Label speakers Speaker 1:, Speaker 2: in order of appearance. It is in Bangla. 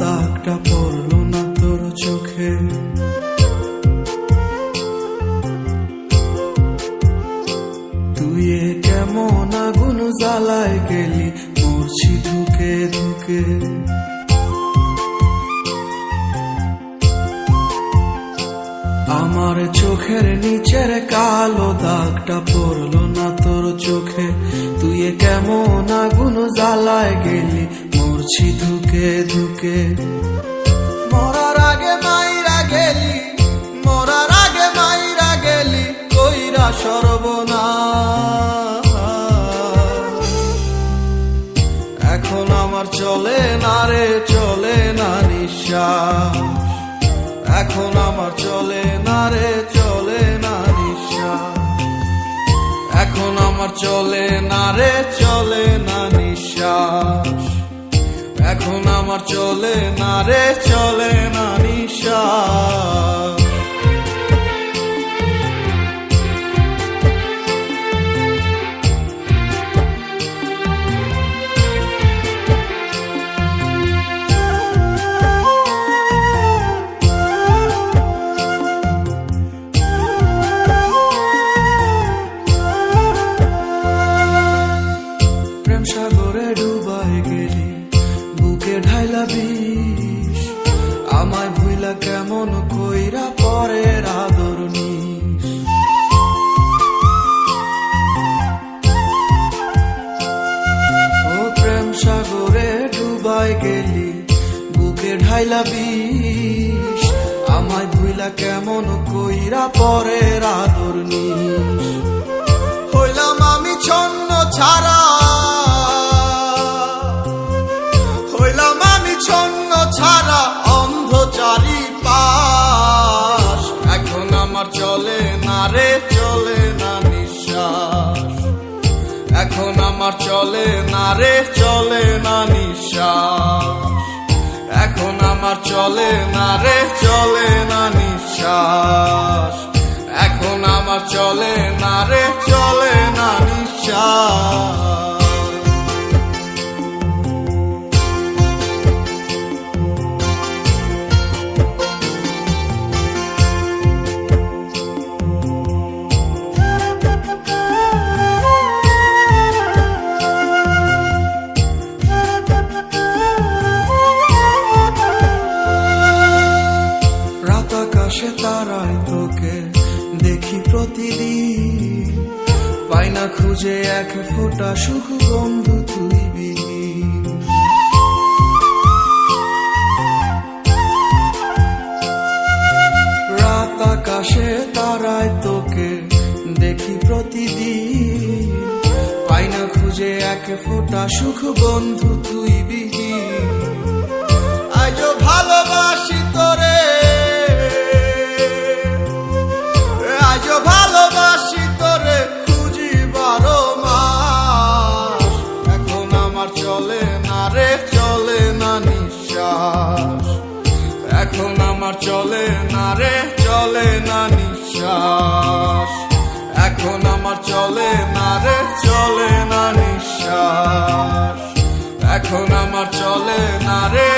Speaker 1: দাগটা পড়ল না তোর চোখে। তুই কেমন আগুন জ্বালায় গেলি মরছি ধুকে ধুকে। আমার চোখের নিচের কালো দাগটা পড়ল না তোর চোখে। তুই কেমন আগুন জ্বালায় গেলি মরছি ধুকে ধুকে। মরার আগে মাইরা গেলি, মরার আগে মাইরা গেলি, কইরা সর্বনা এখন আমার চলে না রে, চলে না নিঃশ্বাস। এখন আমার চলে না রে, চলে না নিঃশ্বাস। এখন আমার চলে না রে, চলে না নিঃশ্বাস। এখন আমার চলে না রে চলে না নিঃশ্বাস বিষ। আমায় ভুইলা কেমন কইরা পরের আদর হইলাম আমি ছন্ন ছাড়া। ছন্ন ছাড়া এখন আমার চলে না রে, চলে না নিঃশ্বাস। এখন আমার চলে না রে, চলে না চলে না রে চলে না নিঃশ্বাস। এখন আমার চলে না রে চলে না নিঃশ্বাস। প্রতিদিন। পাই না খুঁজে এক ফোঁটা সুখ বন্ধু তুই রাত আকাশে তারায় তোকে দেখি প্রতিদিন। পাই না খুঁজে এক ফোঁটা সুখ বন্ধু তুই বিহীন আজও ভালোবাসি তোরে চলে না রে, চলে না নিঃশ্বাস। এখন আমার চলে না রে, চলে না নিঃশ্বাস। এখন আমার চলে না রে, চলে না নিঃশ্বাস। এখন আমার চলে না রে